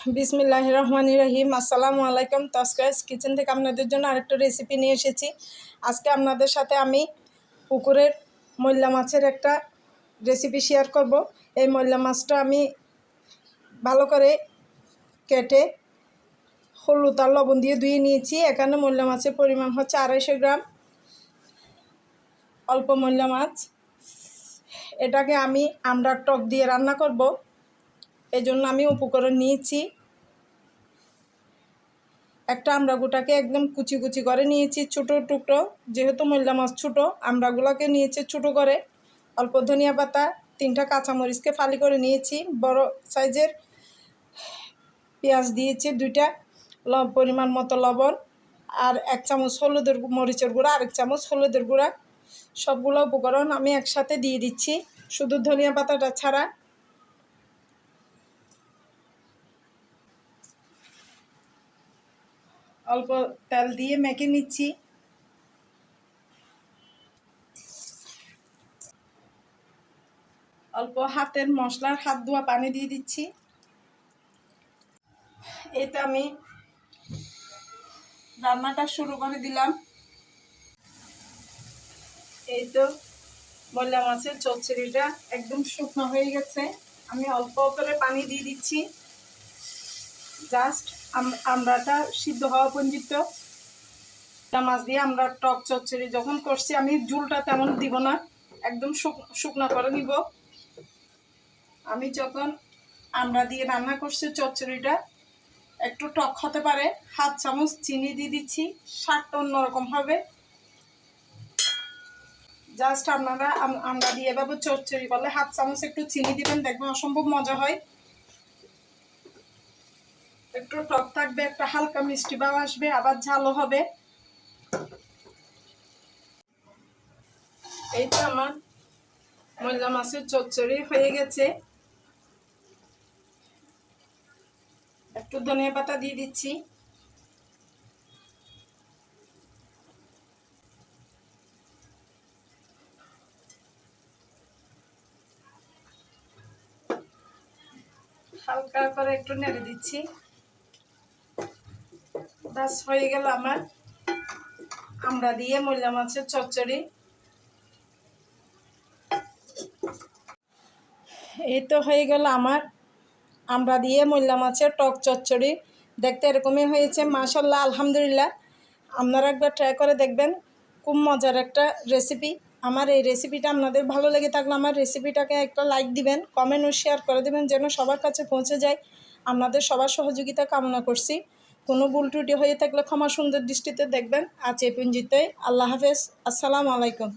বিসমিল্লাহ রহমান রহিম। আসসালামু আলাইকুম। তস্করাস কিচেন থেকে আপনাদের জন্য আরেকটা রেসিপি নিয়ে এসেছি। আজকে আপনাদের সাথে আমি পুকুরের ময়লা মাছের একটা রেসিপি শেয়ার করব। এই ময়লা মাছটা আমি ভালো করে কেটে হলুদ আর লবণ দিয়ে ধুয়ে নিয়েছি। এখানে ময়লা মাছের পরিমাণ হচ্ছে আড়াইশো গ্রাম। অল্প ময়লা মাছ। এটাকে আমি আমরা টক দিয়ে রান্না করব। এই জন্য আমি উপকরণ নিয়েছি। একটা আমড়াগুটাকে একদম কুচি কুচি করে নিয়েছি, ছোটো টুকরো। যেহেতু ময়লা মাছ ছোটো আমড়াগুলোকে নিয়েছি ছোটো করে। অল্প ধনিয়া পাতা, তিনটা কাঁচামরিচকে ফালি করে নিয়েছি। বড় সাইজের পেঁয়াজ দিয়েছি দুইটা পরিমাণ মতো লবণ আর এক চামচ হলুদের মরিচের গুঁড়া আর এক চামচ হলুদের গুঁড়া। সবগুলো উপকরণ আমি একসাথে দিয়ে দিচ্ছি। শুধু ধনিয়া পাতাটা ছাড়া অল্প তেল দিয়ে মেখে নিচ্ছি। অল্প হাতের মশলার হাত ধোয়া পানি দিয়ে দিচ্ছি। এটা আমি রান্নাটা শুরু করে দিলাম। এই তো বললাম মাছের চচ্চড়িটা একদম শুকনো হয়ে গেছে। আমি অল্প করে পানি দিয়ে দিচ্ছি। জাস্ট আমরাটা সিদ্ধ হওয়া পর্যন্ত মাছ দিয়ে আমরা টক চচ্চড়ি যখন করছি, আমি ঝুলটা তেমন দিব না। একদম শুকনো করে নিব। আমি যখন আমরা দিয়ে রান্না করছি চচ্চড়িটা, একটু টক হতে পারে, হাত চামচ চিনি দিয়ে দিচ্ছি, স্বাদটা অন্যরকম হবে। জাস্ট আপনারা আমরা দিয়ে এভাবে চচ্চড়ি করলে হাত চামচ একটু চিনি দিবেন, দেখবেন অসম্ভব মজা হয়। একটু টক থাকবে, একটা হালকা মিষ্টি ভাব আসবে, আবার ঝালও হবে। এই তো আমার ময়লা মাছের চচ্চড়ি হয়ে গেছে। একটু ধনিয়া পাতা দিয়ে দিচ্ছি। হালকা করে একটু নেড়ে দিচ্ছি। বাস হয়ে গেল আমার আমরা দিয়ে ময়লা মাছের চচ্চড়ি এই তো হয়ে গেল আমার আমরা দিয়ে ময়লা মাছের টক চচ্চড়ি দেখতে এরকমই হয়েছে মাশাল্লাহ আলহামদুলিল্লাহ আপনারা একবার ট্রাই করে দেখবেন খুব মজার একটা রেসিপি আমার এই রেসিপিটা আপনাদের ভালো লেগে থাকলে আমার রেসিপিটাকে একটা লাইক দিবেন কমেন্ট ও শেয়ার করে দেবেন, যেন সবার কাছে পৌঁছে যায়। আপনাদের সবার সহযোগিতা কামনা করছি। কোনো ভুল ত্রুটি হয়ে থাকলে ক্ষমা সুন্দর দৃষ্টিতে দেখবেন। আজ এ আল্লাহ হাফেজ। আসসালামু আলাইকুম।